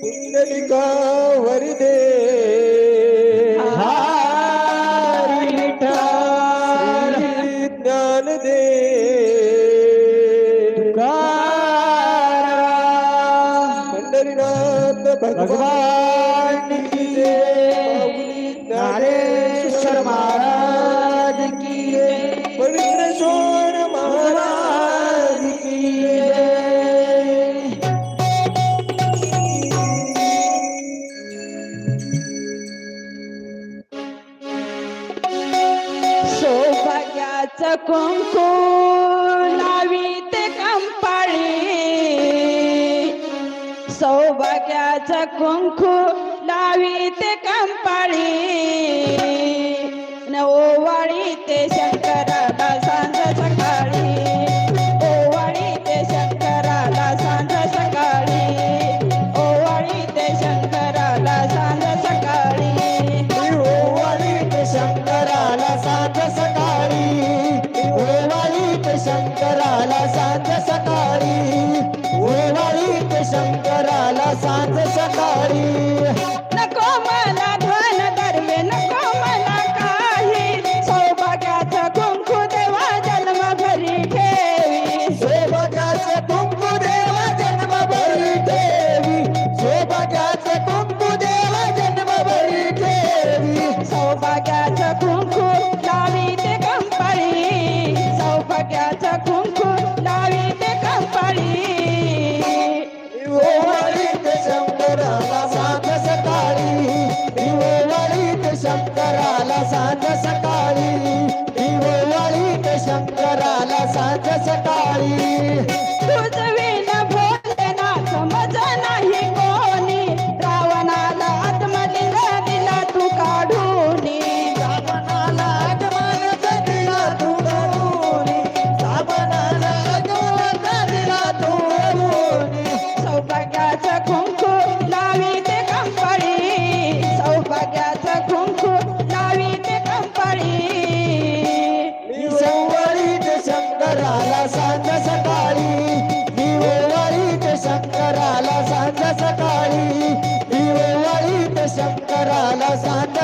पुंडलिका वरदे सौभाग्याचं कुंकू लावीत कंपाळी. सौभाग्याचं कुंकू लावीत शंकराला सांज सकाळी. नको मला धन दरवे नको मला काही. सौभाग्याचं कुंकू देवा जन्म घरी ठेवी सौभाग्याचे कुंकू देवा जन्म भरी ठेवी सौभाग्याचे कुंकू देवा जन्म भरी ठेवी सौभाग्याचं सांज सकाळी तुझ विन भोलेनाथ मज नाही कोणी. रावणाला आत्मलिंग दिला तू काढूनी. साबणाला आगमन दिला तू गौरी साबणाला आगमन दिला तू सौभाग्याचं कुंकू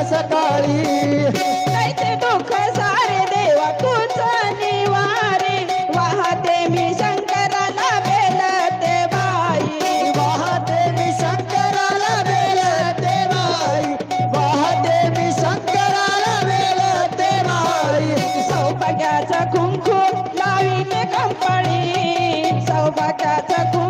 सकाळी. कैसे दुःख सारे देवा तूच निवारे. वाहते मी शंकराला बेलते बाई. वाहते मी शंकराला बेलते बाई. वाहते मी शंकराला बेलते बाई. सौभाग्याचं कुंकू लावी ते कंपाळी. सौभाग्याचं कुंकू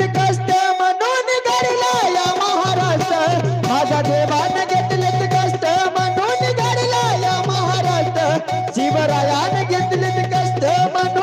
माझ्या देवान घेतलेत कष्ट म्हणून घडला या महाराष्ट्र. शिवरायान घेतलेत कष्ट म्हणून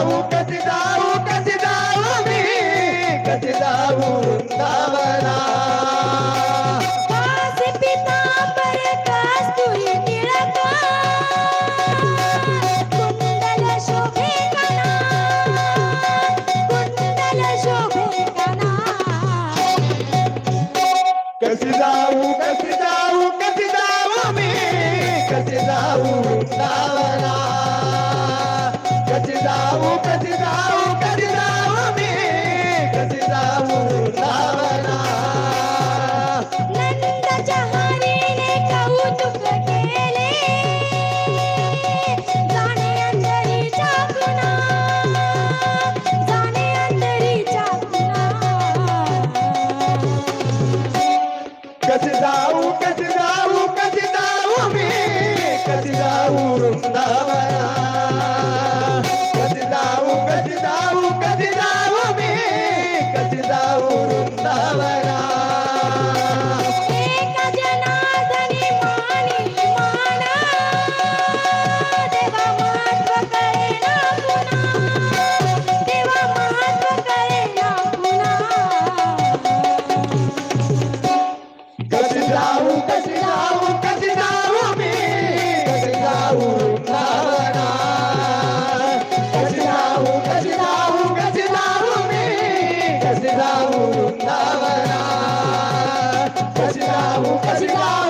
जाऊ कशी जाऊ कशी जाऊ मी? कशी जाऊ Capital, capital.